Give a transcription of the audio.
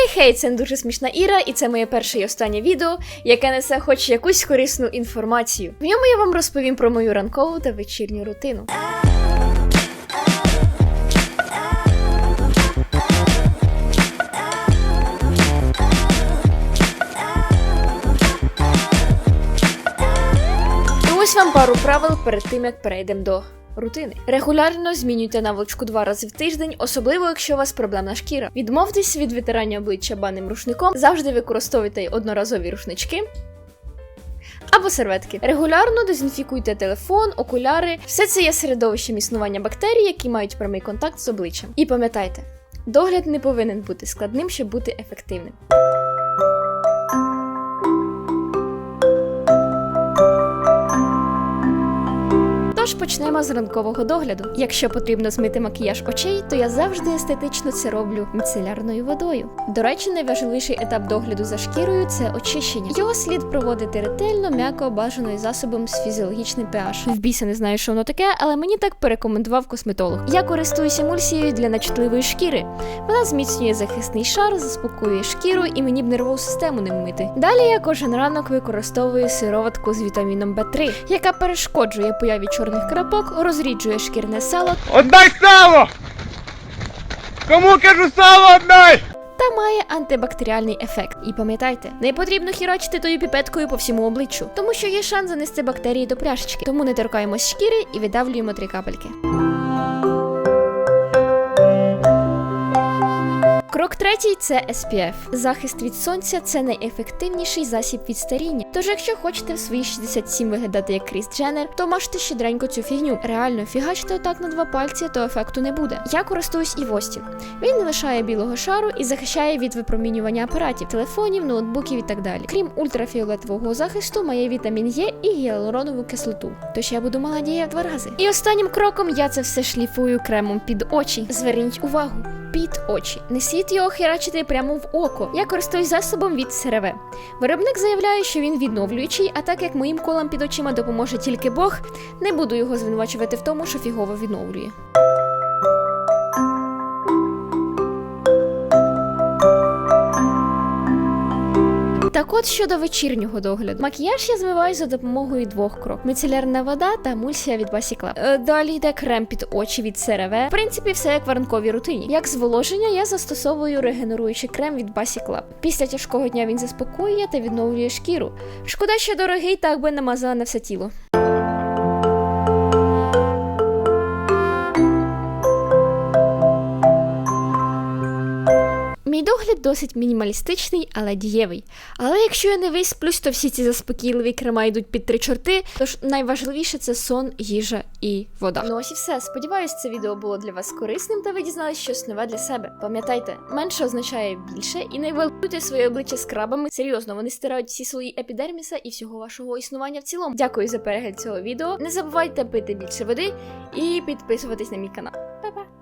Хей-хей, це дуже смішна Іра, і це моє перше і останнє відео, яке несе хоч якусь корисну інформацію. В ньому я вам розповім про мою ранкову та вечірню рутину. Ось вам пару правил перед тим, як перейдемо до рутини. Регулярно змінюйте наволочку два рази в тиждень, особливо якщо у вас проблемна шкіра. Відмовтесь від витирання обличчя банним рушником, завжди використовуйте одноразові рушнички. Або серветки. Регулярно дезінфікуйте телефон, окуляри. Все це є середовищем існування бактерій, які мають прямий контакт з обличчям. І пам'ятайте, догляд не повинен бути складним, щоб бути ефективним. Почнемо з ранкового догляду. Якщо потрібно змити макіяж очей, то я завжди естетично це роблю міцелярною водою. До речі, найважливіший етап догляду за шкірою це очищення. Його слід проводити ретельно, м'яко, бажано і засобом з фізіологічним pH. В біса не знаю, що воно таке, але мені так порекомендував косметолог. Я користуюсь емульсією для начутливої шкіри. Вона зміцнює захисний шар, заспокоює шкіру і мені б нервову систему не вмити. Далі я кожен ранок використовую сироватку з вітаміном В3, яка перешкоджує появі чорних крапок, розріджує шкірне сало Отдай сало! Кому кажу сало отдай! та має антибактеріальний ефект. І пам'ятайте, не потрібно хірачити тою піпеткою по всьому обличчю, тому що є шанс занести бактерії до пляшечки. Тому не торкаємось шкіри і видавлюємо три капельки. Третій це SPF. Захист від сонця це найефективніший засіб від старіння. Тож, якщо хочете в свої 67 виглядати як Кріс Дженнер, то мажте щедренько цю фігню. Реально фігачте отак на два пальці, то ефекту не буде. Я користуюсь і Востін. Він не лишає білого шару і захищає від випромінювання апаратів, телефонів, ноутбуків і так далі. Крім ультрафіолетового захисту, має вітамін Е і гіалуронову кислоту. Тож я буду молодіє в два рази. І останнім кроком я це все шліфую кремом під очі. Зверніть увагу. Під очі. Не слід його херачити прямо в око. Я користуюсь засобом від СРВ. Виробник заявляє, що він відновлюючий, а так як моїм колам під очима допоможе тільки Бог, не буду його звинувачувати в тому, що фігово відновлює. Так от щодо вечірнього догляду. Макіяж я змиваю за допомогою двох крок: міцелярна вода та мульсія від басікла. Е, далі йде крем під очі від сереве. В принципі, все як в ранковій рутині. Як зволоження, я застосовую регенеруючий крем від Басіклаб. Після тяжкого дня він заспокоює та відновлює шкіру. Шкода, що дорогий, так би намазала на все тіло. Мій догляд досить мінімалістичний, але дієвий. Але якщо я не висплюсь, то всі ці заспокійливі крема йдуть під три чорти. Тож найважливіше це сон, їжа і вода. Ну ось і все. Сподіваюсь, це відео було для вас корисним та ви дізнались щось нове для себе. Пам'ятайте, менше означає більше, і не гвалтуйте своє обличчя скрабами. Серйозно, вони стирають всі свої епідерміса і всього вашого існування в цілому. Дякую за перегляд цього відео. Не забувайте пити більше води і підписуватись на мій канал. Па-па!